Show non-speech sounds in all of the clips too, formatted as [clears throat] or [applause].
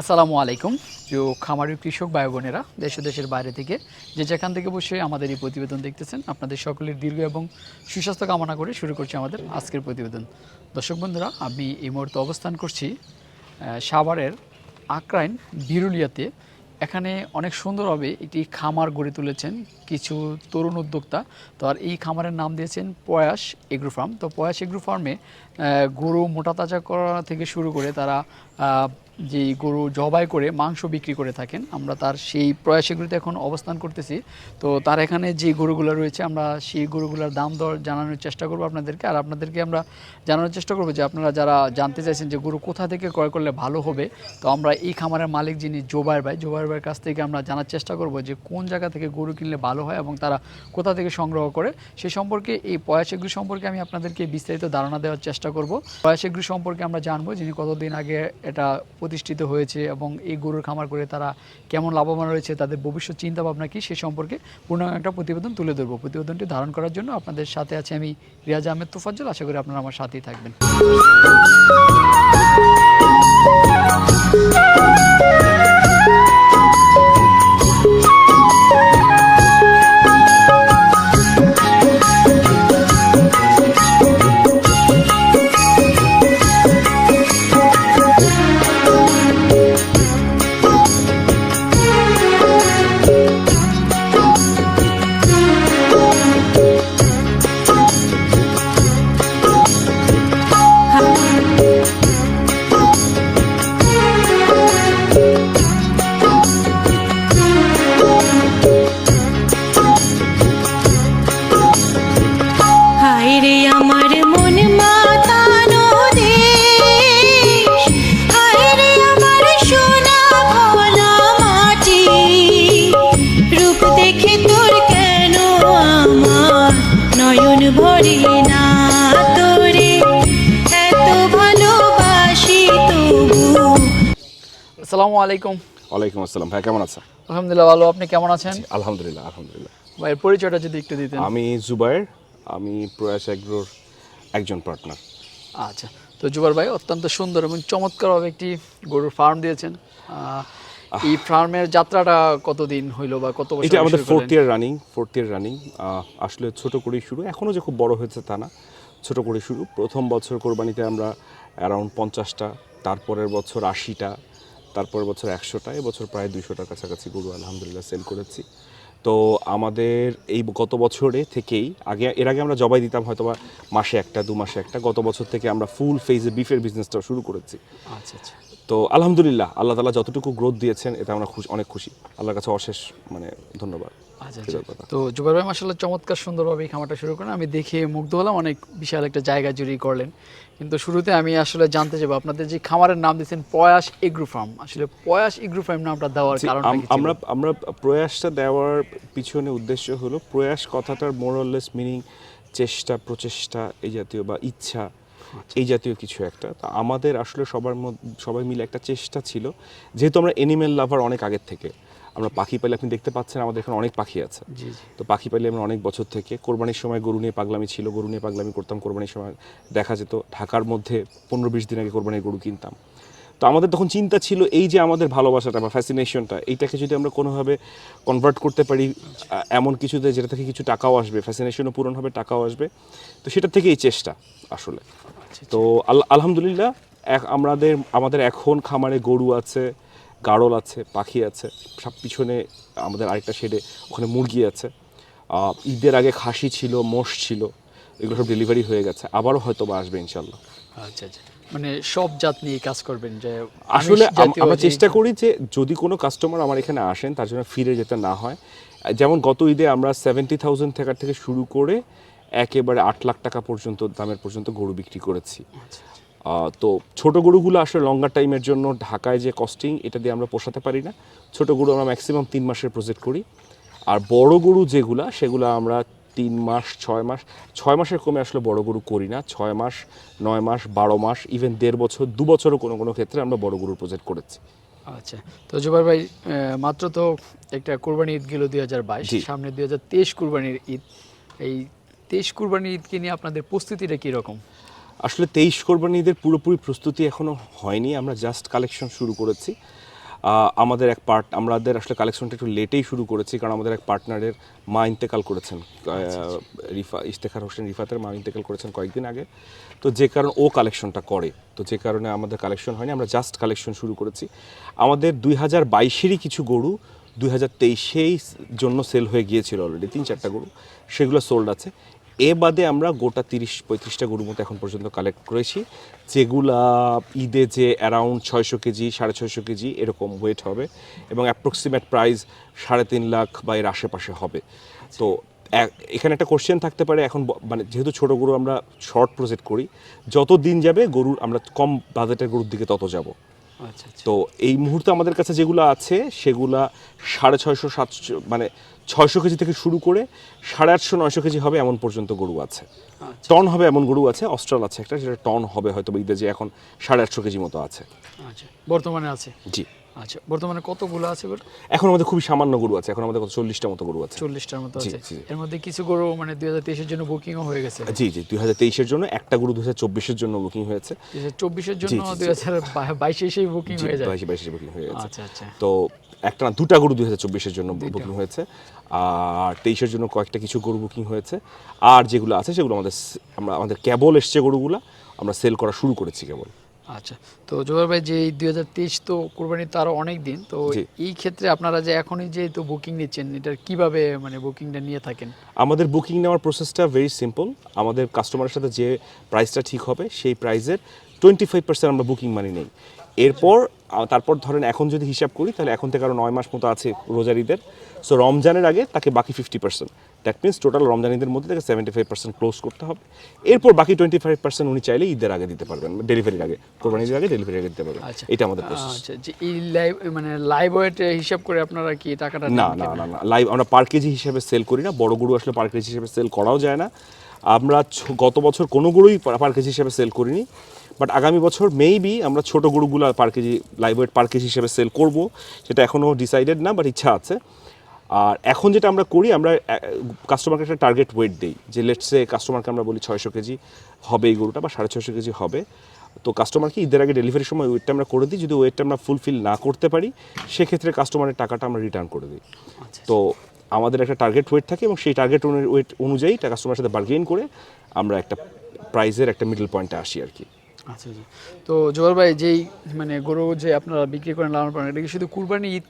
আসসালামু আলাইকুম। প্রিয় খামারি কৃষক ভাই বোনেরা, দেশ দেশের বাইরে থেকে যে যেখান থেকে বসে আমাদের এই প্রতিবেদন দেখতেছেন, আপনাদের সকলের দীর্ঘ এবং সুস্বাস্থ্য কামনা করে শুরু করছি আমাদের আজকের প্রতিবেদন। দর্শক বন্ধুরা, আমি এই মুহূর্তে অবস্থান করছি সাভারের আক্রাইন বিরুলিয়াতে। এখানে অনেক সুন্দরভাবে একটি খামার গড়ে তুলেছেন কিছু তরুণ উদ্যোক্তা। তো আর এই খামারের নাম দিয়েছেন পয়াস এগ্রো ফার্ম তো পয়াস এগ্রো ফার্মে গরু মোটা তাজা করা থেকে শুরু করে তারা যে গরু জবাই করে, মাংস বিক্রি করে থাকেন, আমরা তার সেই প্রয়াসগুলিতে এখন অবস্থান করতেছি। তো তার এখানে যে গরুগুলো রয়েছে, আমরা সেই গরুগুলোর দাম দর জানানোর চেষ্টা করব আপনাদেরকে। আর আপনাদেরকে আমরা জানানোর চেষ্টা করব যে, আপনারা যারা জানতে চাইছেন যে গরু কোথা থেকে ক্রয় করলে ভালো হবে, তো আমরা এই খামারের মালিক যিনি জোবাইর ভাই জোবাইর ভাইয়ের কাছ থেকে আমরা জানার চেষ্টা করব যে, কোন জায়গা থেকে গরু কিনলে ভালো হয় এবং তারা কোথা থেকে সংগ্রহ করে, সে সম্পর্কে, এই পয়াসেগ্রু সম্পর্কে আমি আপনাদেরকে বিস্তারিত ধারণা দেওয়ার চেষ্টা করব। পয়াসেগ্রু সম্পর্কে আমরা জানব যিনি কতদিন আগে এটা প্রতিষ্ঠিত হয়েছে এবং এই গরুর খামার করে তারা কেমন লাভবান রয়েছে, তাদের ভবিষ্যৎ চিন্তা ভাবনা কি, সে সম্পর্কে পূর্ণাঙ্গ একটা প্রতিবেদন তুলে ধরবো। প্রতিবেদনটি ধারণ করার জন্য আপনাদের সাথে আছে আমি রিয়াজ আহমেদ তোফাজ্জল। আশা করি আপনারা আমার সাথেই থাকবেন। হায় নয়ন ভরে না তোরে। এত ভালোবাসি তবু। আসসালামু আলাইকুম। ওয়ালাইকুম আসসালাম। ভাই কেমন আছেন? আলহামদুলিল্লাহ ভালো। আপনি কেমন আছেন? আলহামদুলিল্লাহ আলহামদুলিল্লাহ। ভাইয়ের পরিচয়টা যদি একটু দিতেন। আমি জুবাইর আমি প্রয়াস এগ্রোর একজন পার্টনার। আচ্ছা তো জুবার ভাই অত্যন্ত সুন্দর এবং চমৎকারভাবে একটি গরুর ফার্ম দিয়েছেন। এই ফার্মের যাত্রাটা কতদিন হইল বা কত বছর এটা আমাদের fourth year running fourth year running আসলে ছোট করেই শুরু। এখনও যে খুব বড় হয়েছে তা না ছোট করে শুরু। প্রথম বছর কোরবানিতে আমরা অ্যারাউন্ড পঞ্চাশটা তারপরের বছর আশিটা তারপরের বছর একশোটা এবছর প্রায় দুইশোটার কাছাকাছি গরু আলহামদুলিল্লাহ সেল করেছি। তো আমাদের এই গত বছরে থেকেই আগে এর আগে আমরা জবাই দিতাম হয়তো বা মাসে একটা দু মাসে একটা গত বছর থেকে আমরা ফুল ফেজে বিফের বিজনেসটা শুরু করেছি। আচ্ছা আচ্ছা। তো আলহামদুলিল্লাহ আল্লাহ তালা যতটুকু গ্রোথ দিয়েছেন এটা আমরা খুশি অনেক খুশি। আল্লাহর কাছে অশেষ মানে ধন্যবাদ। আচ্ছা আচ্ছা। তো জুবার ভাই মাসাল্লাহ চমৎকার সুন্দরভাবে এই খামারটা শুরু করেন। আমি দেখে মুগ্ধ হলাম অনেক বিশাল একটা জায়গা জুড়ি করলেন। কিন্তু শুরুতে আমি আসলে জানতে চাইব আপনাদের যে খামারের নাম দিয়েছেন পয়াস এগ্রু ফার্ম আসলে পয়াস এগ্রু ফার্ম নামটা দেওয়ার কারণ আমরা আমরা প্রয়াসটা দেওয়ার পিছনে উদ্দেশ্য হলো প্রয়াস কথাটার মোরাললেস মিনিং চেষ্টা প্রচেষ্টা এই জাতীয় বা ইচ্ছা এই জাতীয় কিছু একটা। তা আমাদের আসলে সবার সবাই মিলে একটা চেষ্টা ছিল। যেহেতু আমরা এনিম্যাল লাভার অনেক আগের থেকে আমরা পাখি পাইলে আপনি দেখতে পাচ্ছেন আমাদের এখানে অনেক পাখি আছে। তো পাখি পাইলে আমরা অনেক বছর থেকে কোরবানির সময় গরু নিয়ে পাগলামি ছিল গরু নিয়ে পাগলামি করতাম কোরবানির সময় দেখা যেত। ঢাকার মধ্যে পনেরো বিশ দিন আগে কোরবানির গরু কিনতাম। তো আমাদের তখন চিন্তা ছিল এই যে আমাদের ভালোবাসাটা বা ফ্যাসিনেশনটা এইটাকে যদি আমরা কোনোভাবে কনভার্ট করতে পারি এমন কিছুতে যেটা থেকে কিছু টাকাও আসবে ফ্যাসিনেশনও পূরণ হবে টাকাও আসবে। তো সেটা থেকে এই চেষ্টা আসলে। তো আল- আলহামদুলিল্লাহ এক- আমাদের আমাদের এখন খামারে গরু আছে গাড়ল আছে পাখি আছে সব পিছনে আমাদের আরেকটা শেডে ওখানে মুরগি আছে। ঈদের আগে খাসি ছিল মোষ ছিল এগুলো সব ডেলিভারি হয়ে গেছে। আবারও হয়তো বা আসবে ইনশাল্লাহ আচ্ছা আচ্ছা। মানে সব জাত নিয়ে কাজ করবেন যে আসলে আমরা চেষ্টা করি যে যদি কোনো কাস্টমার আমার এখানে আসেন তার জন্য ফিরে যেতে না হয়। যেমন গত ঈদে আমরা সেভেন্টি থাউজেন্ড থেকে শুরু করে একেবারে আট লাখ টাকা পর্যন্ত দামের পর্যন্ত গরু বিক্রি করেছি। আচ্ছা, তো ছোট গরুগুলো আসলে লঙ্গার টাইমের জন্য ঢাকায় যে কস্টিং এটা দিয়ে আমরা পোষাতে পারি না। ছোট গরু আমরা ম্যাক্সিমাম তিন মাসের প্রজেক্ট করি। আর বড় গরু যেগুলা সেগুলো আমরা তিন মাস ছয় মাস ছয় মাসের কমে আসলে বড় গরু করি না। ছয় মাস নয় মাস বারো মাস ইভেন দেড় বছর দু বছরও কোনো কোনো ক্ষেত্রে আমরা বড় গরুর প্রজেক্ট করেছি। আচ্ছা তো জুবার ভাই মাত্র তো একটা কুরবানি ঈদ গেল দুই হাজার বাইশ সামনে দুই হাজার তেইশ কুরবানির ঈদ। এই তেইশ কুরবানির ঈদকে নিয়ে আপনাদের প্রস্তুতিটা কীরকম? আসলে তেইশ কোরবানি ঈদের পুরোপুরি প্রস্তুতি এখনও হয়নি আমরা জাস্ট কালেকশন শুরু করেছি। আমাদের এক পার্ট আমাদের আসলে কালেকশনটা একটু লেটেই শুরু করেছি কারণ আমাদের এক পার্টনারের মা ইন্তেকাল করেছেন। রিফা ইস্তেখার হোসেন রিফাতের মা ইন্তেকাল করেছেন কয়েকদিন আগে। তো যে কারণে ও কালেকশনটা করে তো যে কারণে আমাদের কালেকশন হয়নি আমরা জাস্ট কালেকশন শুরু করেছি। আমাদের দুই হাজার বাইশেরই কিছু গরু দুই হাজার তেইশেই জন্য সেল হয়ে গিয়েছিল অলরেডি তিন চারটা গরু সেগুলো সোল্ড আছে। এ বাদে আমরা গোটা তিরিশ পঁয়ত্রিশটা গরুর মতো এখন পর্যন্ত কালেক্ট করেছি। যেগুলা ঈদে যে অ্যারাউন্ড ছয়শো কেজি সাড়ে ছয়শো কেজি এরকম ওয়েট হবে এবং অ্যাপ্রক্সিমেট প্রাইস সাড়ে তিন লাখ বা এর আশেপাশে হবে। তো এখানে একটা কোশ্চেন থাকতে পারে এখন মানে যেহেতু ছোট গরু আমরা শর্ট প্রজেক্ট করি যত দিন যাবে গরুর আমরা কম বাজেটের গরুর দিকে তত যাব। আচ্ছা আচ্ছা। তো এই মুহূর্তে আমাদের কাছে যেগুলো আছে সেগুলা সাড়ে ছয়শো সাতশো মানে ছয়শো কেজি থেকে শুরু করে সাড়ে আটশো নয়শো কেজি হবে এমন পর্যন্ত গরু আছে। আচ্ছা। টন হবে এমন গরু আছে অস্ট্রাল আছে একটা যেটা টন হবে হয়তো ঈদে যে এখন সাড়ে আটশো কেজি মতো আছে। আচ্ছা বর্তমানে আছে? জি। আচ্ছা বর্তমানে কতগুলো আছে এখন আমাদের খুবই সামান্য গরু আছে এখন আমাদের কত চল্লিশটা মতো গরু আছে। চল্লিশটার মতো আছে। এর মধ্যে কিছু গরু মানে দুই হাজার তেইশের জন্য বুকিংও হয়ে গেছে। জি জি দুই হাজার তেইশের জন্য একটা গরু দুই হাজার চব্বিশের জন্য বুকিং হয়েছে। চব্বিশের জন্য দুই হাজার বাইশে বুকিং হয়ে যায়। বাইশে বুকিং হয়ে গেছে। আচ্ছা আচ্ছা। তো একটা না দুটা গরু দুই হাজার চব্বিশের জন্য বুকিং হয়েছে। আর তেইশের জন্য কয়েকটা কিছু গরু বুকিং হয়েছে। আর যেগুলো আছে সেগুলো আমাদের আমরা আমাদের কেবল এসছে গরুগুলো আমরা সেল করা শুরু করেছি কেবল। আচ্ছা তো জোয়ার ভাই যে দুই হাজার তেইশ তো কোরবানি তো আরও অনেক দিন তো এই ক্ষেত্রে আপনারা যে এখনই যে তো বুকিং নিচ্ছেন এটার কীভাবে মানে বুকিংটা নিয়ে থাকেন? আমাদের বুকিং নেওয়ার প্রসেসটা ভেরি সিম্পল আমাদের কাস্টমারের সাথে যে প্রাইসটা ঠিক হবে সেই প্রাইসের টোয়েন্টি ফাইভ পার্সেন্ট আমরা বুকিং মানি নেই। এরপর তারপর ধরেন এখন যদি হিসাব করি তাহলে এখন থেকে আরও নয় মাস মতো আছে রোজার ঈদের সো রমজানের আগে তাকে বাকি fifty percent that means total Ramzan ঈদের মধ্যে তাকে সেভেন্টি ফাইভ পার্সেন্ট ক্লোজ করতে হবে। এরপর বাকি টোয়েন্টি ফাইভ পার্সেন্ট উনি চাইলে ঈদের আগে দিতে পারবেন ডেলিভারির আগে কোরবানির আগে ডেলিভারির আগে দিতে পারবেন। আচ্ছা। এটা আমাদের প্রসেস আচ্ছা যে এই লাইভ মানে লাইভ ওয়েট হিসাব করে আপনারা কি টাকাটা না না না না। লাইভ আমরা পার কেজি হিসাবে সেল করি না বড় গরু আসলে পার কেজি হিসাবে সেল করাও যায় না। আমরা গত বছর কোনো গরুই পার কেজি হিসাবে সেল করিনি। বাট আগামী বছর মেবি আমরা ছোট গরুগুলো per kg live weight per kg হিসেবে সেল করব। সেটা এখনও ডিসাইডেড না বাট ইচ্ছা আছে। আর এখন যেটা আমরা করি আমরা কাস্টমারকে একটা টার্গেট ওয়েট দিই। যে লেটসে কাস্টমারকে আমরা বলি ছয়শো কেজি হবে এই গরুটা বা সাড়ে ছয়শো কেজি হবে। তো কাস্টমারকে ঈদের আগে ডেলিভারির সময় ওয়েটটা আমরা করে দিই। যদি ওয়েটটা আমরা ফুলফিল না করতে পারি সেক্ষেত্রে কাস্টমারের টাকাটা আমরা রিটার্ন করে দিই। আচ্ছা তো আমাদের একটা টার্গেট ওয়েট থাকে এবং সেই টার্গেট ওয়েট অনুযায়ী কাস্টমারের সাথে বার্গেন করে আমরা একটা প্রাইজের একটা মিডল পয়েন্টে আসি আর কি। আচ্ছা আচ্ছা। তো জোয়ার ভাই যেই মানে গরু যে আপনারা বিক্রি করেন লালন পালন এটা কি শুধু কুরবানি ঈদ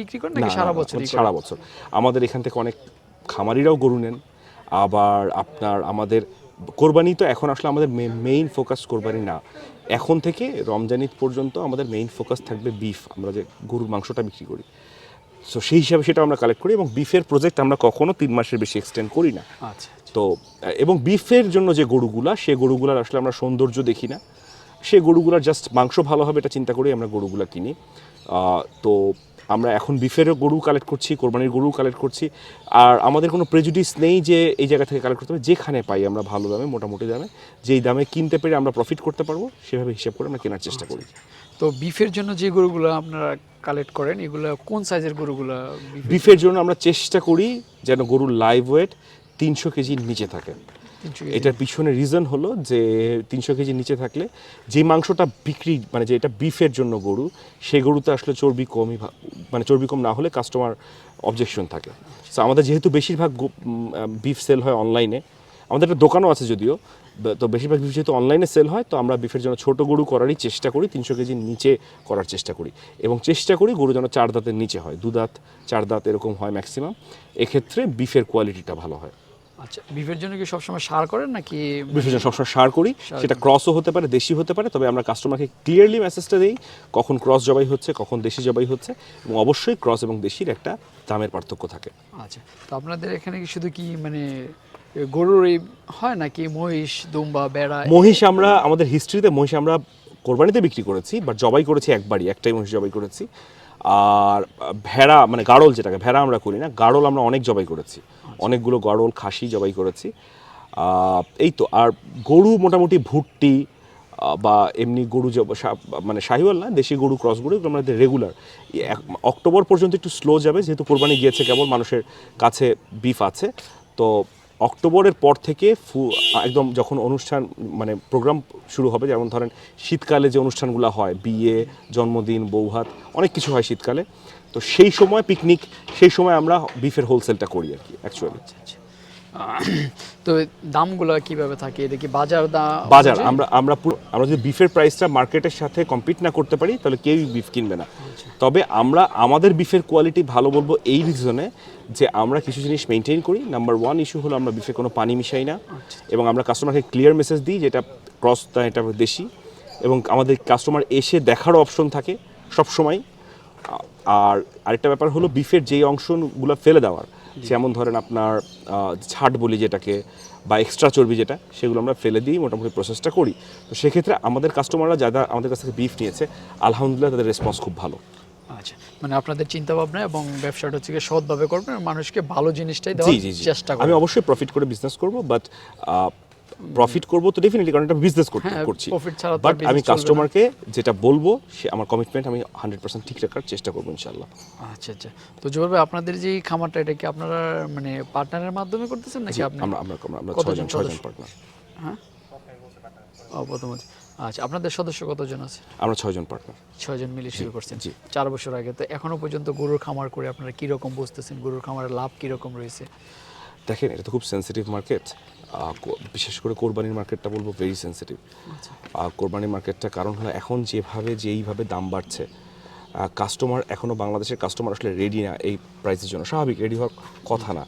বিক্রি করেন নাকি সারা বছর সারা বছর। আমাদের এখান থেকে অনেক খামারিরাও গরু নেন। আবার আপনার আমাদের কোরবানি তো এখন আসলে আমাদের মেইন ফোকাস কোরবানি না। এখন থেকে রমজান ঈদ পর্যন্ত আমাদের মেইন ফোকাস থাকবে বিফ আমরা যে গরুর মাংসটা বিক্রি করি। সো সেই হিসাবে সেটা আমরা কালেক্ট করি এবং বিফের প্রজেক্ট আমরা কখনো তিন মাসের বেশি এক্সটেন্ড করি না। আচ্ছা তো এবং বিফের জন্য যে গরুগুলা সে গরুগুলার আসলে আমরা সৌন্দর্য দেখি না। সে গরুগুলার জাস্ট মাংস ভালো হবে এটা চিন্তা করেই আমরা গরুগুলা কিনি। তো আমরা এখন বিফেরও গরু কালেক্ট করছি কোরবানির গরু কালেক্ট করছি। আর আমাদের কোনো প্রেজুডিস নেই যে এই জায়গা থেকে কালেক্ট করতে হবে। যেখানে পাই আমরা ভালো দামে মোটামুটি দামে যেই দামে কিনতে পেরে আমরা প্রফিট করতে পারব সেভাবে হিসাব করে আমরা কেনার চেষ্টা করি। তো বিফের জন্য যে গরুগুলো আপনারা কালেক্ট করেন এগুলো কোন সাইজের গরুগুলো বিফের জন্য আমরা চেষ্টা করি যেন গরুর লাইভ ওয়েট তিনশো কেজির নিচে থাকে। 300 কেজি? এটার পিছনে রিজন হলো যে তিনশো কেজি নিচে থাকলে যে মাংসটা বিক্রি মানে যে এটা বিফের জন্য গরু, সেই গরুতে আসলে চর্বি কমই মানে চর্বি কম না হলে কাস্টমার অবজেকশন থাকে। সো আমাদের যেহেতু বেশিরভাগ বিফ সেল হয় অনলাইনে আমাদের একটা দোকানও আছে যদিও তো বেশিরভাগ বিফ যেহেতু অনলাইনে সেল হয়, তো আমরা বিফের জন্য ছোট গরু করারই চেষ্টা করি, তিনশো কেজির নিচে করার চেষ্টা করি। এবং চেষ্টা করি গরু যেন চার দাঁতের নিচে হয়, দু দাঁত, চার দাঁত এরকম হয় ম্যাক্সিমাম এক্ষেত্রে বিফের কোয়ালিটিটা ভালো হয়। আচ্ছা বিফের জন্য কি সবসময় সার করেন নাকি বিফের সবসময় সার করি। সেটা ক্রসও হতে পারে দেশি হতে পারে তবে আমরা কাস্টমারকে ক্লিয়ারলি মেসেজটা দিই কখন ক্রস জবাই হচ্ছে কখন দেশি জবাই হচ্ছে এবং অবশ্যই ক্রস এবং দেশির একটা দামের পার্থক্য থাকে। আচ্ছা তো আপনাদের এখানে কি শুধু কি মানে গরুর হয় নাকি মহিষ দুম্বা বেড়া? মহিষ আমরা আমাদের হিস্ট্রিতে মহিষ আমরা কোরবানিতে বিক্রি করেছি বাট জবাই করেছি একবারই একটাই মহিষ জবাই করেছি। আর ভেড়া মানে গাড়ল যেটাকে, ভেড়া আমরা করি না, গাড়ল আমরা অনেক জবাই করেছি। অনেকগুলো গাড়ল, খাসি জবাই করেছি। এই তো, আর গরু মোটামুটি ভুট্টি বা এমনি গরু মানে শাহিওয়াল না, দেশি গরু, ক্রস গরু, এগুলো আমাদের রেগুলার। অক্টোবর পর্যন্ত একটু স্লো যাবে, যেহেতু কোরবানি গিয়েছে কেবল, মানুষের কাছে বিফ আছে। তো অক্টোবরের পর থেকে ফু- একদম যখন অনুষ্ঠান মানে প্রোগ্রাম শুরু হবে যেমন ধরেন শীতকালে যে অনুষ্ঠানগুলো হয় বিয়ে জন্মদিন বৌভাত অনেক কিছু হয় শীতকালে। তো সেই সময় পিকনিক সেই সময় আমরা বিফের হোলসেলটা করি আর কি অ্যাকচুয়ালি [clears throat] তো দামগুলো কীভাবে থাকে? এটা কি বাজার দাম বাজার আমরা আমরা পুরো আমরা যদি বিফের প্রাইসটা মার্কেটের সাথে কম্পিট না করতে পারি তাহলে কেউই বিফ কিনবে না। তবে আমরা আমাদের বিফের কোয়ালিটি ভালো বলব এই রিজনে যে আমরা কিছু জিনিস মেনটেন করি নাম্বার ওয়ান ইস্যু হলো আমরা বিফে কোনো পানি মিশাই না এবং আমরা কাস্টমারকে ক্লিয়ার মেসেজ দিই যেটা ক্রস এটা দেশি এবং আমাদের কাস্টমার এসে দেখারও অপশন থাকে সব সময় আর আরেকটা ব্যাপার হলো বিফের যেই অংশগুলো ফেলে দেওয়ার, যেমন ধরেন আপনার ছাট বলি যেটাকে বা এক্সট্রা চর্বি যেটা, সেগুলো আমরা ফেলে দিই, মোটামুটি প্রসেসটা করি। তো সেক্ষেত্রে আমাদের কাস্টমাররা যারা আমাদের কাছ থেকে বিফ নিয়েছে, আলহামদুলিল্লাহ তাদের রেসপন্স খুব ভালো। আচ্ছা। মানে আপনাদের চিন্তা ভাবনা এবং ব্যবসাটা হচ্ছে সৎভাবে করবেন মানুষকে ভালো জিনিসটাই দেওয়ার চেষ্টা আমি অবশ্যই প্রফিট করে বিজনেস করব বাট প্রফিট করব তো ডেফিনেটলি কারণ এটা বিজনেস করতে হ্যাঁ, করছি। বাট আমি কাস্টমারকে যেটা বলব সে আমার কমিটমেন্ট আমি হান্ড্রেড পার্সেন্ট ঠিক রাখার চেষ্টা করব ইনশাল্লাহ আচ্ছা আচ্ছা। তো জোর ভাই আপনাদের যে খামারটা এটা কি আপনারা মানে পার্টনারের মাধ্যমে করতেছেন নাকি আপনি? আমরা আমরা আমরা- ছয়জন ছয়জন পার্টনার হ্যাঁ? প্রথম আচ্ছা আপনাদের সদস্য কতজন আছে? আমরা ছয়জন পার্টনার ছয়জন মিলে শুরু করছেন। জি। চার বছর আগে তো এখনও পর্যন্ত গরুর খামার করে আপনারা কি রকম বুঝতেছেন? গরুর খামারের লাভ কি রকম রয়েছে? দেখেন এটা তো খুব সেন্সিটিভ মার্কেট বিশেষ করে কোরবানির মার্কেটটা বলব ভেরি সেন্সিটিভ কোরবানির মার্কেটটা কারণ হলো এখন যেভাবে যেইভাবে দাম বাড়ছে কাস্টমার এখনও বাংলাদেশের কাস্টমার আসলে রেডি না এই প্রাইসের জন্য। স্বাভাবিক রেডি হওয়ার কথা না।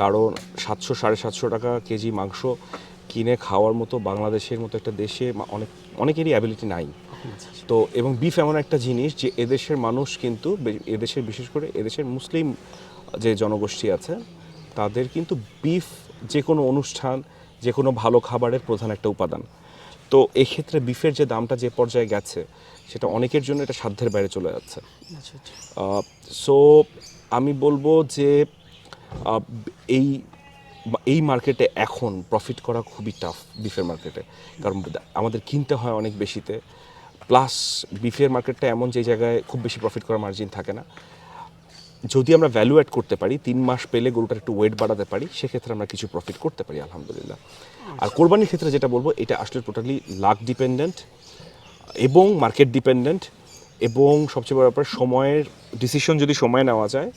কারণ সাতশো সাড়ে সাতশো টাকা কেজি মাংস কিনে খাওয়ার মতো বাংলাদেশের মতো একটা দেশে অনেক অনেকেরই অ্যাবিলিটি নাই। তো এবং বিফ এমন একটা জিনিস যে এদেশের মানুষ কিন্তু এদেশের বিশেষ করে এদেশের মুসলিম যে জনগোষ্ঠী আছে তাদের কিন্তু বিফ যে কোনো অনুষ্ঠান যে কোনো ভালো খাবারের প্রধান একটা উপাদান। তো এক্ষেত্রে বিফের যে দামটা যে পর্যায়ে গেছে সেটা অনেকের জন্য এটা সাধ্যের বাইরে চলে যাচ্ছে। আচ্ছা আচ্ছা। সো আমি বলব যে এই এই মার্কেটে এখন প্রফিট করা খুবই টাফ বিফের মার্কেটে কারণ আমাদের কিনতে হয় অনেক বেশিতে। প্লাস বিফের মার্কেটটা এমন যে জায়গায় খুব বেশি প্রফিট করার মার্জিন থাকে না। যদি আমরা ভ্যালু অ্যাড করতে পারি, তিন মাস পেলে গরুটার একটু ওয়েট বাড়াতে পারি, সেক্ষেত্রে আমরা কিছু প্রফিট করতে পারি, আলহামদুলিল্লাহ। আর কোরবানির ক্ষেত্রে যেটা বলব, এটা আসলে টোটালি লাক ডিপেন্ডেন্ট এবং মার্কেট ডিপেন্ডেন্ট এবং সবচেয়ে বড় ব্যাপার, সময়ের ডিসিশন যদি সময় নেওয়া যায়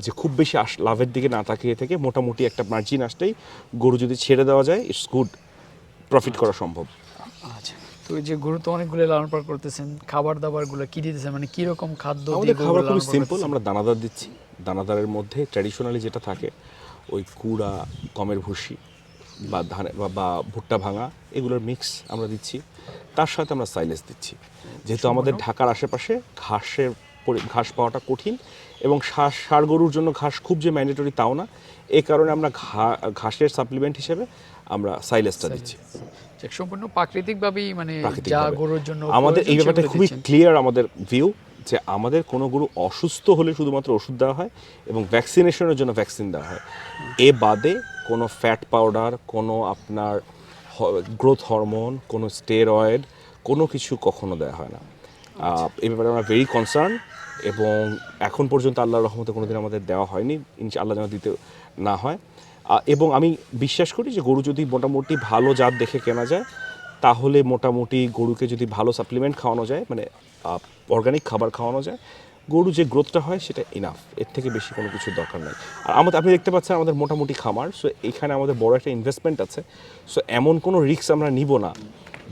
যে খুব বেশি আস লাভের দিকে না তাকিয়ে থেকে মোটামুটি একটা মার্জিন আসতেই গরু যদি ছেড়ে দেওয়া যায় ইটস গুড প্রফিট করা সম্ভব। আচ্ছা তো এই যে গরু তো অনেকগুলো লালন পালন করতেছেন খাবার দাবারগুলো কি দিতেছেন? মানে কি রকম খাদ্য দিয়ে আমাদের খাবার খুবই সিম্পল আমরা দানাদার দিচ্ছি। দানাদারের মধ্যে ট্র্যাডিশনালি যেটা থাকে ওই কুড়া গমের ভুসি বা ধান বা- ভুট্টা ভাঙা এগুলোর মিক্স আমরা দিচ্ছি। তার সাথে আমরা সাইলেস দিচ্ছি। যেহেতু আমাদের ঢাকার আশেপাশে ঘাসের ঘাস পাওয়াটা কঠিন এবং সার ষাড় গরুর জন্য ঘাস খুব যে ম্যান্ডেটরি তাও না। এ কারণে আমরা ঘাসের সাপ্লিমেন্ট হিসেবে আমরা সাইলেসটা দিচ্ছি। সম্পূর্ণ প্রাকৃতিক ভাবেই মানে যা গরুর জন্য আমাদের এই ব্যাপারটা খুবই ক্লিয়ার আমাদের ভিউ যে আমাদের কোনো গরু অসুস্থ হলে শুধুমাত্র ওষুধ দেওয়া হয় এবং ভ্যাকসিনেশনের জন্য ভ্যাকসিন দেওয়া হয়। এ বাদে কোনো ফ্যাট পাউডার কোনো আপনার গ্রোথ হরমোন কোনো স্টেরয়েড কোনো কিছু কখনো দেওয়া হয় না। এই ব্যাপারে আমরা ভেরি কনসার্ন এবং এখন পর্যন্ত আল্লাহর রহমতে কোনো দিন আমাদের দেওয়া হয়নি। ইনশা আল্লাহ যেন দিতে না হয়। এবং আমি বিশ্বাস করি যে গরু যদি মোটামুটি ভালো জাত দেখে কেনা যায়, তাহলে মোটামুটি গরুকে যদি ভালো সাপ্লিমেন্ট খাওয়ানো যায় মানে অর্গানিক খাবার খাওয়ানো যায়, গরু যে গ্রোথটা হয় সেটা ইনাফ এর থেকে বেশি কোনো কিছু দরকার নেই। আর আমাদের, আপনি দেখতে পাচ্ছেন আমাদের মোটামুটি খামার সো এখানে আমাদের বড় একটা ইনভেস্টমেন্ট আছে। সো এমন কোনো রিস্ক আমরা নিব না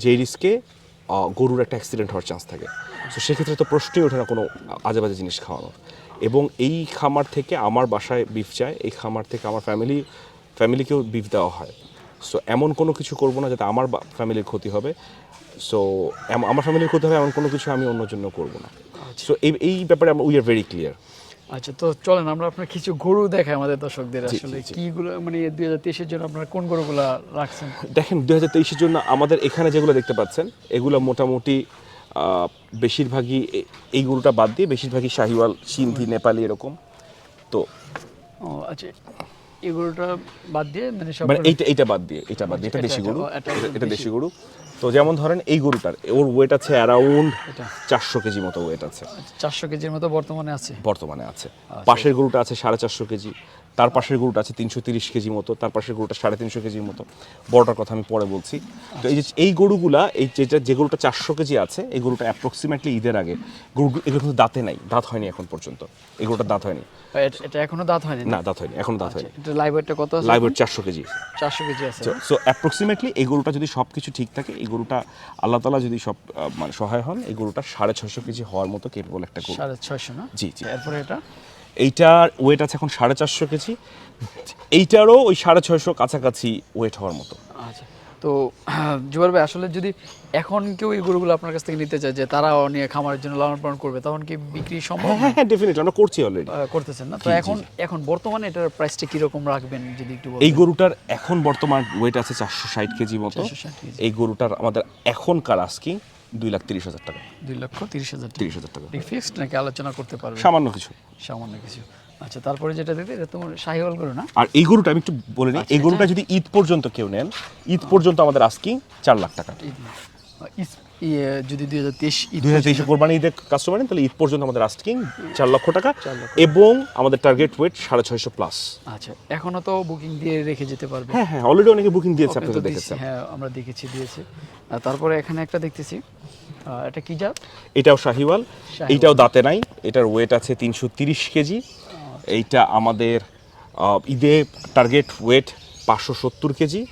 যে রিস্কে গরুর একটা অ্যাক্সিডেন্ট হওয়ার চান্স থাকে। সো সেক্ষেত্রে তো প্রশ্নই ওঠে না কোনো আজে বাজে জিনিস খাওয়ানোর। এবং এই খামার থেকে আমার বাসায় বিফ চায় এই খামার থেকে আমার ফ্যামিলি ফ্যামিলিকেও বিফ দেওয়া হয়। সো এমন কোনো কিছু করব না যাতে আমার ফ্যামিলির ক্ষতি হবে। সো আমার ফ্যামিলির ক্ষতি হবে এমন কোনো কিছু আমি অন্য জন্য করব না। সো এই এই ব্যাপারে আমরা উই আর ভেরি ক্লিয়ার আচ্ছা তো চলেন আমরা আপনার কিছু গরু দেখাই আমাদের দর্শকদের আসলে। কিগুলো মানে দুই হাজার তেইশের জন্য আপনারা কোন গরুগুলা রাখছেন? দেখেন দু হাজার তেইশের জন্য আমাদের এখানে যেগুলো দেখতে পাচ্ছেন এগুলো মোটামুটি বেশিরভাগই এই গরুটা বাদ দিয়ে বেশিরভাগই শাহিওয়াল সিন্ধি নেপালি এরকম। তো ও আচ্ছা এই গরুটা বাদ দিয়ে মানে মানে এইটা এইটা বাদ দিয়ে এটা বাদ দিয়ে এটা এটা- দেশি গরু এটা। দেশি গরু। তো যেমন ধরেন এই গরুটার ওর ওয়েট আছে অ্যারাউন্ড এটা। চারশো কেজি মতো ওয়েট আছে। চারশো কেজির মতো বর্তমানে আছে। বর্তমানে আছে। পাশের গরুটা আছে সাড়ে চারশো কেজি। তার পাশের গরুটা আছে তিনশো তিরিশ কেজি মতো তার পাশের গরুটা সাড়ে তিনশো কেজির মতো। বড়টার কথা আমি পরে বলছি। তো এই যে এই গরুগুলা এই যেটা যে গরুটা চারশো কেজি আছে এই গরুটা অ্যাপ্রক্সিমেটলি ঈদের আগে গরু এগুলো কিন্তু দাঁতে নাই দাঁত হয়নি এখন পর্যন্ত। এই গরুটার দাঁত হয়নি। এটা- এখনও দাঁত হয়নি না? দাঁত হয়নি এখন দাঁত হয়নি। এটা লাইভ ওয়েটটা কত আছে? লাইভ চারশো কেজি। চারশো কেজি আছে। সো অ্যাপ্রক্সিমেটলি এই গরুটা যদি সব কিছু ঠিক থাকে এই গরুটা আল্লাহ তালা যদি সব মানে সহায় হন এই গরুটা সাড়ে ছশো কেজি হওয়ার মতো কেপবল একটা গরু। সাড়ে ছয়শো না? জি, জি। এরপরে এটা? এইটার ওয়েট আছে এখন সাড়ে চারশো কেজি। এইটারও ওই সাড়ে ছয়শো কাছাকাছি ওয়েট হওয়ার মতো। আচ্ছা। তো জুয়ার ভাই আসলে যদি এখন কেউ এই গরুগুলো আপনার কাছ থেকে নিতে চায় যে তারা নিয়ে খামারের জন্য লালন পালন করবে তখন কি বিক্রি সম্ভব? হ্যাঁ হ্যাঁ ডেফিনেটলি আমরা করছি অলরেডি করতেছেন না? তো এখন এখন বর্তমানে এটার প্রাইসটা কীরকম রাখবেন যদি একটু এই গরুটার এখন বর্তমান ওয়েট আছে চারশো ষাট কেজি মতো। এই গরুটার আমাদের এখনকার আস্কিং দুই লাখ তিরিশ হাজার টাকা। দুই লক্ষ তিরিশ হাজার তিরিশ হাজার টাকা। ফিক্সড নাকি আলোচনা করতে পারবে? সামান্য কিছু। সামান্য কিছু। আচ্ছা তারপরে যেটা দেখতে এটা তোমার শাহিওয়াল করো না? আর এই গরুটা আমি একটু বলে নিই আচ্ছা, এই গরুটা যদি ঈদ পর্যন্ত কেউ নেন ঈদ পর্যন্ত আমাদের আস্কিং চার লাখ টাকা। ইয়ে, যদি দুই হাজার তেইশ দুই হাজার তেইশে কোরবানি ঈদের কাস্টমার নেন তাহলে ঈদ পর্যন্ত আমাদের আস্কিং চার লক্ষ টাকা। এবং আমাদের টার্গেট ওয়েট সাড়ে ছয়শো প্লাস আচ্ছা এখনও তো বুকিং দিয়ে রেখে যেতে পারবে। হ্যাঁ হ্যাঁ অলরেডি অনেকে বুকিং দিয়েছে আপনি তো দেখেছেন। হ্যাঁ আমরা দেখেছি দিয়েছে। তারপরে এখানে একটা দেখতেছি এটা কি জাত? এটাও শাহিওয়াল। এইটাও দাঁতে নাই। এটার ওয়েট আছে তিনশো তিরিশ কেজি। এইটা আমাদের ঈদে টার্গেট ওয়েট পাঁচশো সত্তর কেজি।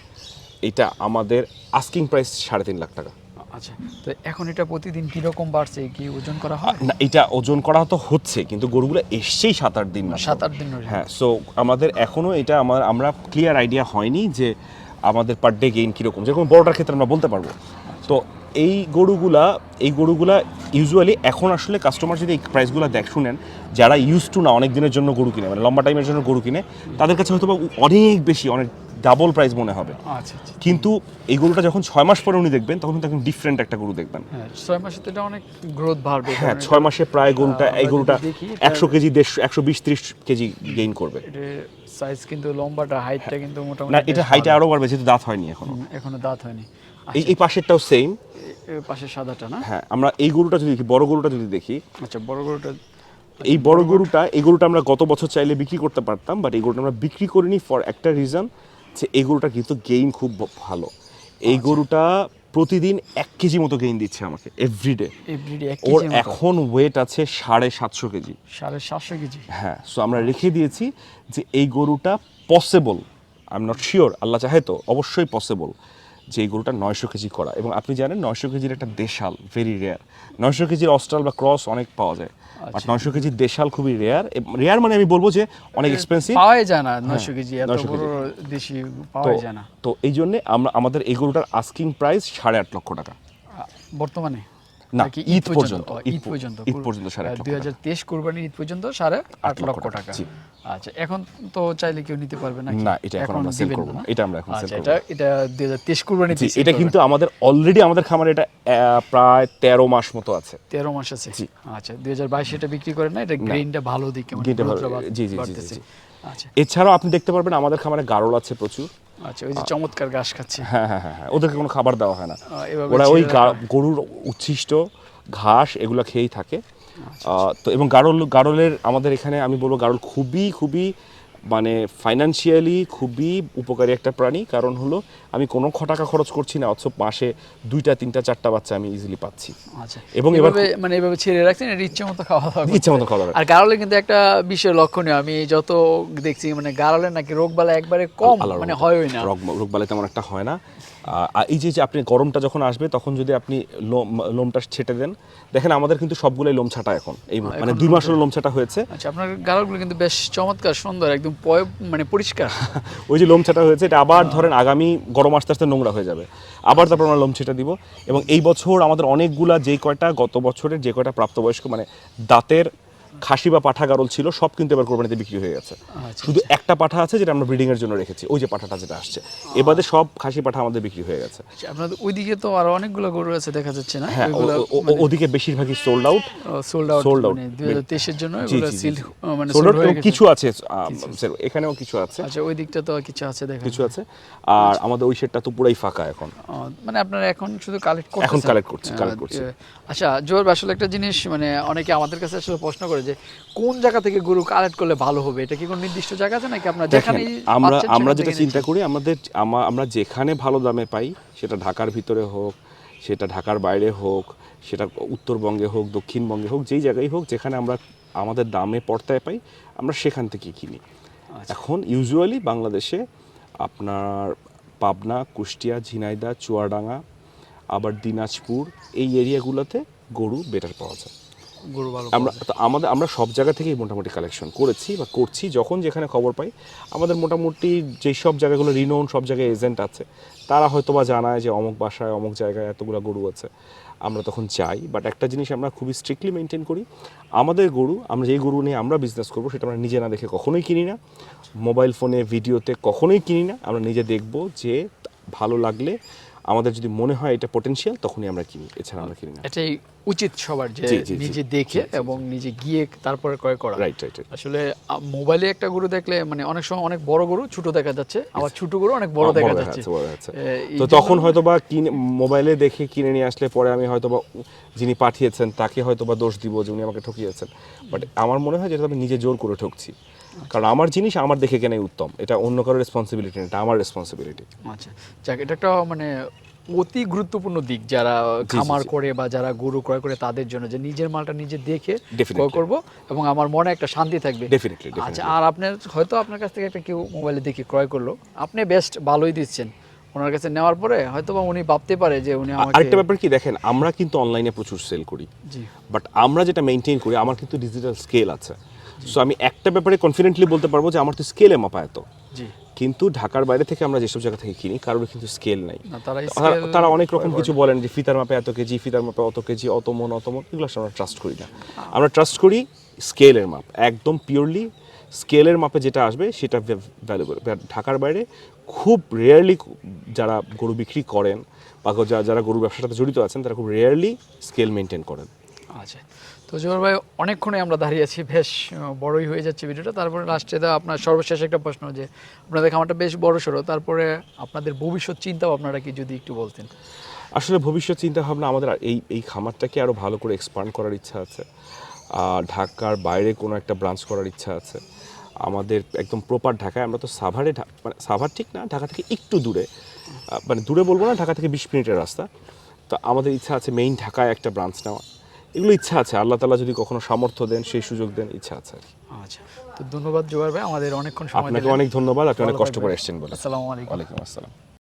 এটা আমাদের আস্কিং প্রাইস সাড়ে তিন লাখ টাকা। আচ্ছা তো এখন এটা প্রতিদিন কীরকম বাড়ছে? কি ওজন করা হয়? না এটা ওজন করা তো হচ্ছে কিন্তু গরুগুলো এসছেই সাত আট দিন মাত্র। সাত আট দিন হ্যাঁ সো আমাদের এখনও এটা আমার আমরা ক্লিয়ার আইডিয়া হয়নি যে আমাদের পার ডে গেইন কীরকম। যেরকম বড়টার ক্ষেত্রে আমরা বলতে পারব। তো এই গরুগুলা এই গরুগুলা ইউজুয়ালি এখন আসলে কাস্টমার যদি এই প্রাইসগুলো দেখ শুনেন যারা ইউজ টু না অনেক দিনের জন্য গরু কিনে মানে লম্বা টাইমের জন্য গরু কিনে তাদের কাছে হয়তো অনেক বেশি অনেক ডাবল প্রাইস মনে হবে। আচ্ছা আচ্ছা কিন্তু এই গরুটা যখন ছয় মাস পরে উনি দেখবেন তখন কিন্তু একদম ডিফারেন্ট একটা গরু দেখবেন। হ্যাঁ ছয় মাসে তো এটা অনেক গ্রোথ বাড়বে। হ্যাঁ ছয় মাসে প্রায় গরুটা এই গরুটা একশো কেজি দেড়শো একশো বিশ ত্রিশ কেজি গেইন করবে। সাইজ কিন্তু লম্বাটা হাইটটা কিন্তু মোটামুটি না এটা হাইটে ভালো। আরও বাড়বে যেহেতু দাঁত হয়নি এখনও। এখনও দাঁত হয়নি। এই এই পাশেরটাও সেম এ- এ পাশে সাদাটা না? হ্যাঁ আমরা এই গরুটা যদি দেখি বড় গরুটা যদি দেখি। আচ্ছা বড় গরুটা এই বড় গরুটা এই গরুটা আমরা গত বছর চাইলে বিক্রি করতে পারতাম বাট এই গরুটা আমরা বিক্রি করিনি ফর একটা রিজন যে এই গরুটা কিন্তু গেইন খুব ভালো। এই গরুটা প্রতিদিন এক কেজি মতো গেইন দিচ্ছে আমাকে এভরিডে ওর এখন ওয়েট আছে সাড়ে সাতশো কেজি। সাড়ে সাতশো কেজি? হ্যাঁ সো আমরা রেখে দিয়েছি যে এই গরুটা possible I am not sure Allah চাহে তো অবশ্যই পসিবল যে এই গরুটা নয়শো কেজি করা। এবং আপনি জানেন নয়শো কেজির একটা দেশাল ভেরি রেয়ার নয়শো কেজির অস্ট্রাল বা ক্রস অনেক পাওয়া যায়। বাট আচ্ছা। নয়শো কেজির দেশাল খুবই রেয়ার রেয়ার মানে আমি বলব যে অনেক এক্সপেন্সিভ পাওয়া যায় না নয়শো কেজি এত বড় কেজি। দেশি পাওয়া যায় না। তো এই জন্যে আমরা আমাদের এই গরুটার আস্কিং প্রাইস সাড়ে আট লক্ষ টাকা। বর্তমানে? না, ঈদ পর্যন্ত, ঈদ পর্যন্ত ঈদ পর্যন্ত সাড়ে দুই হাজার তেইশ কোরবানি ঈদ পর্যন্ত সাড়ে আট লক্ষ টাকা আচ্ছা এখন তো চাইলে কেউ নিতে পারবে না না, এটা এখন আমরা দিবেন করব। এটা আমরা এখন sell আচ্ছা করব এটা এটা দুই হাজার তেইশ কোরবানি এটা কিন্তু আমাদের অলরেডি আমাদের খামারে এটা প্রায় তেরো মাস মতো আছে। তেরো মাস আছে। আচ্ছা দুই হাজার বাইশে এটা বিক্রি করে না? এটা গ্রেনটা ভালো দিকে মানে জি, জি, জি। আচ্ছা। এছাড়াও আপনি দেখতে পারবেন আমাদের খামারে গারল আছে প্রচুর। আচ্ছা ওই যে চমৎকার ঘাস খাচ্ছে। হ্যাঁ হ্যাঁ হ্যাঁ হ্যাঁ, ওদেরকে কোনো খাবার দেওয়া হয় না। ওরা ওই। গরুর উচ্ছিষ্ট ঘাস এগুলো খেয়েই থাকে। আচ্ছা, তো এবং গাড়ল গাড়লের আমাদের এখানে আমি বলব গারল খুবই খুবই মানে ফাইন্যান্সিয়ালি খুবই উপকারী একটা প্রাণী। কারণ হলো আমি কোনো টাকা খরচ করছি না অথচ মাসে দুইটা তিনটা চারটা বাচ্চা আমি ইজিলি পাচ্ছি। আচ্ছা। এবং এভাবে মানে এভাবে ছেড়ে রাখছেন এটা ইচ্ছে মতো খাওয়া দাওয়া ইচ্ছে মতো খাওয়া দাওয়া। আর গারলে কিন্তু একটা বিষয় লক্ষণীয় আমি যত দেখছি মানে গারলে নাকি রোগবালা একবারে কম মানে হয়ই না। রোগ রোগবালাই তেমন একটা হয় না। আর এই যে আপনি গরমটা যখন আসবে তখন যদি আপনি লোম লোমটা ছেটে দেন দেখেন আমাদের কিন্তু সবগুলোই লোম ছাটা এখন। এই মানে দুই মাস হলো লোম ছাটা হয়েছে। আচ্ছা আপনার গারলগুলো কিন্তু বেশ চমৎকার সুন্দর একদম পয় মানে পরিষ্কার। [laughs] ওই যে লোম ছাটা হয়েছে এটা আবার ধরেন আগামী গরম আস্তে আস্তে নোংরা হয়ে যাবে। আবার তারপর আমরা লোম ছিটা দিব। এবং এই বছর আমাদের অনেকগুলা যে কয়টা, গত বছরের যে কয়টা প্রাপ্তবয়স্ক মানে দাঁতের খাসি বা পাঠা গারল ছিল সব কিন্তু এবার কোরবানিতে বিক্রি হয়ে গেছে। আচ্ছা, শুধু একটা পাঠা আছে যেটা আমরা ব্রিডিং এর জন্য রেখেছি ওই যে পাঠাটা যেটা আসছে। এবারে সব খাসি পাঠা আমাদের বিক্রি হয়ে গেছে। আচ্ছা, আপনাদের ওইদিকে তো আরও অনেকগুলো গরু আছে দেখা যাচ্ছে না? হ্যাঁ ও- ওদিকে বেশিরভাগই sold out sold out out। মানে দুই হাজার জন্য এগুলো সিল মানে সোল্ড আউট কিছু আছে স্যার, এখানেও কিছু আছে। আচ্ছা ওই দিকটা তো কিছু আছে দেখা কিছু আছে। আর আমাদের ওই শেডটা তো পুরাই ফাঁকা এখন। মানে আপনারা এখন শুধু কালেক্ট করছেন এখন কালেক্ট করছি, collect করছি। আচ্ছা জোর আসলে একটা জিনিস মানে অনেকে আমাদের কাছে আসলে প্রশ্ন করে যে কোন জায়গা থেকে গরু কালেক্ট করলে ভালো হবে? এটা কি কোনো নির্দিষ্ট জায়গা আছে নাকি আপনার যেখানে আমরা আমরা যেটা চিন্তা করি আমাদের আমরা যেখানে ভালো দামে পাই সেটা ঢাকার ভিতরে হোক সেটা ঢাকার বাইরে হোক সেটা উত্তরবঙ্গে হোক দক্ষিণবঙ্গে হোক যেই জায়গায় হোক যেখানে আমরা আমাদের দামে পর্তায় পাই আমরা সেখান থেকে কিনি। এখন ইউজুয়ালি বাংলাদেশে আপনার পাবনা কুষ্টিয়া ঝিনাইদা চুয়াডাঙ্গা আবার দিনাজপুর এই এরিয়াগুলোতে গরু বেটার পাওয়া যায়। গরু ভালো আমরা তো আমাদের আমরা সব জায়গা থেকেই মোটামুটি কালেকশন করেছি বা করছি। যখন যেখানে খবর পাই আমাদের মোটামুটি যেই সব জায়গাগুলো রিনোন সব জায়গায় এজেন্ট আছে তারা হয়তো বা জানায় যে অমুক বাসায় অমুক জায়গায় এতগুলো গরু আছে। আমরা তখন যাই বাট একটা জিনিস আমরা খুবই স্ট্রিক্টলি মেনটেন করি আমাদের গরু আমরা যেই গরু নিয়ে আমরা বিজনেস করব সেটা আমরা নিজে না দেখে কখনোই কিনি না। মোবাইল ফোনে ভিডিওতে কখনোই কিনি না। আমরা নিজে দেখব যে ভালো লাগলে আমাদের যদি মনে হয় এটা পটেনশিয়াল তখনই আমরা কিনি এছাড়া আমরা কিনি না। এটাই উচিত সবার যে। নিজে দেখে এবং নিজে গিয়ে তারপরে ক্রয় করা। রাইট রাইট আসলে মোবাইলে একটা গরু দেখলে মানে অনেক সময় অনেক বড় গরু ছোট দেখা যাচ্ছে আবার ছোট গরু অনেক বড় দেখা যাচ্ছে। এ, এই তো তখন হয়তো বা কিনে মোবাইলে দেখে কিনে নিয়ে আসলে পরে আমি হয়তো বা যিনি পাঠিয়েছেন তাকে হয়তো বা দোষ দিব যে উনি আমাকে ঠকিয়েছেন। বাট আমার মনে হয় যেটা আমি নিজে জোর করে ঠকছি। কারণ আমার জিনিস আমার দেখে কেনাই উত্তম। এটা অন্য কারোর রেসপন্সিবিলিটি না এটা আমার রেসপন্সিবিলিটি আচ্ছা। যাক এটা একটা মানে অতি গুরুত্বপূর্ণ দিক যারা খামার করে বা যারা গরু ক্রয় করে তাদের জন্য যে নিজের মালটা নিজে দেখে ক্রয় করব এবং আমার মনে একটা শান্তি থাকবে। Definitely, আচ্ছা আর আপনার হয়তো আপনার কাছ থেকে একটা কেউ মোবাইলে দেখে ক্রয় করল। আপনি বেস্ট ভালোই দিচ্ছেন। ওনার কাছে নেওয়ার পরে হয়তো বা উনি ভাবতে পারে যে উনি আমাকে আরেকটা ব্যাপার কি দেখেন আমরা কিন্তু অনলাইনে প্রচুর সেল করি। জি। বাট আমরা যেটা মেনটেন করি আমার কিন্তু ডিজিটাল স্কেল আছে। সো আমি একটা ব্যাপারে কনফিডেন্টলি বলতে পারব যে আমার তো স্কেলে মাপা এত জি। কিন্তু ঢাকার বাইরে থেকে আমরা যেসব জায়গা থেকে কিনি কারোর কিন্তু স্কেল নাই। তারা অনেক রকম কিছু বলেন যে ফিতার মাপে এত কেজি ফিতার মাপে অত কেজি অত মন অত মন। এগুলো আমরা ট্রাস্ট করি না। আমরা ট্রাস্ট করি স্কেলের মাপ একদম পিওরলি স্কেলের মাপে যেটা আসবে সেটা ভ্যালুয়েবল ঢাকার বাইরে খুব রেয়ারলি যারা গরু বিক্রি করেন বা যারা গরু ব্যবসার সাথে জড়িত আছেন তারা খুব রেয়ারলি স্কেল মেনটেন করেন। আচ্ছা। তো জোহর ভাই, অনেকক্ষণই আমরা দাঁড়িয়ে আছি, বেশ বড়ই হয়ে যাচ্ছে ভিডিওটা। তারপরে লাস্টে দা আপনার সর্বশেষ একটা প্রশ্ন যে, আপনাদের খামারটা বেশ বড় সড়ো, তারপরে আপনাদের ভবিষ্যৎ চিন্তাও আপনারা কি যদি একটু বলতেন? আসলে ভবিষ্যৎ চিন্তা ভাবনা আমাদের এই এই খামারটাকে আরও ভালো করে এক্সপান্ড করার ইচ্ছা আছে। আর ঢাকার বাইরে কোনো একটা ব্রাঞ্চ করার ইচ্ছা আছে। আমাদের একদম প্রপার ঢাকায় আমরা তো সাভারে মানে সাভার ঠিক না, ঢাকা থেকে একটু দূরে। মানে দূরে বলব না, ঢাকা থেকে বিশ মিনিটের রাস্তা। তো আমাদের ইচ্ছা আছে মেইন ঢাকায় একটা ব্রাঞ্চ নেওয়া। এগুলো ইচ্ছা আছে। আল্লাহ তালা যদি কখনো সামর্থ্য দেন সেই সুযোগ দেন ইচ্ছা আছে আর কি। আচ্ছা। তো ধন্যবাদ জোয়ার ভাই আমাদের অনেকক্ষণ সময় আপনাকে অনেক ধন্যবাদ আপনি অনেক কষ্ট করে। এসেছেন বলে। আসসালামু আলাইকুম। ওয়ালাইকুম আসসালাম।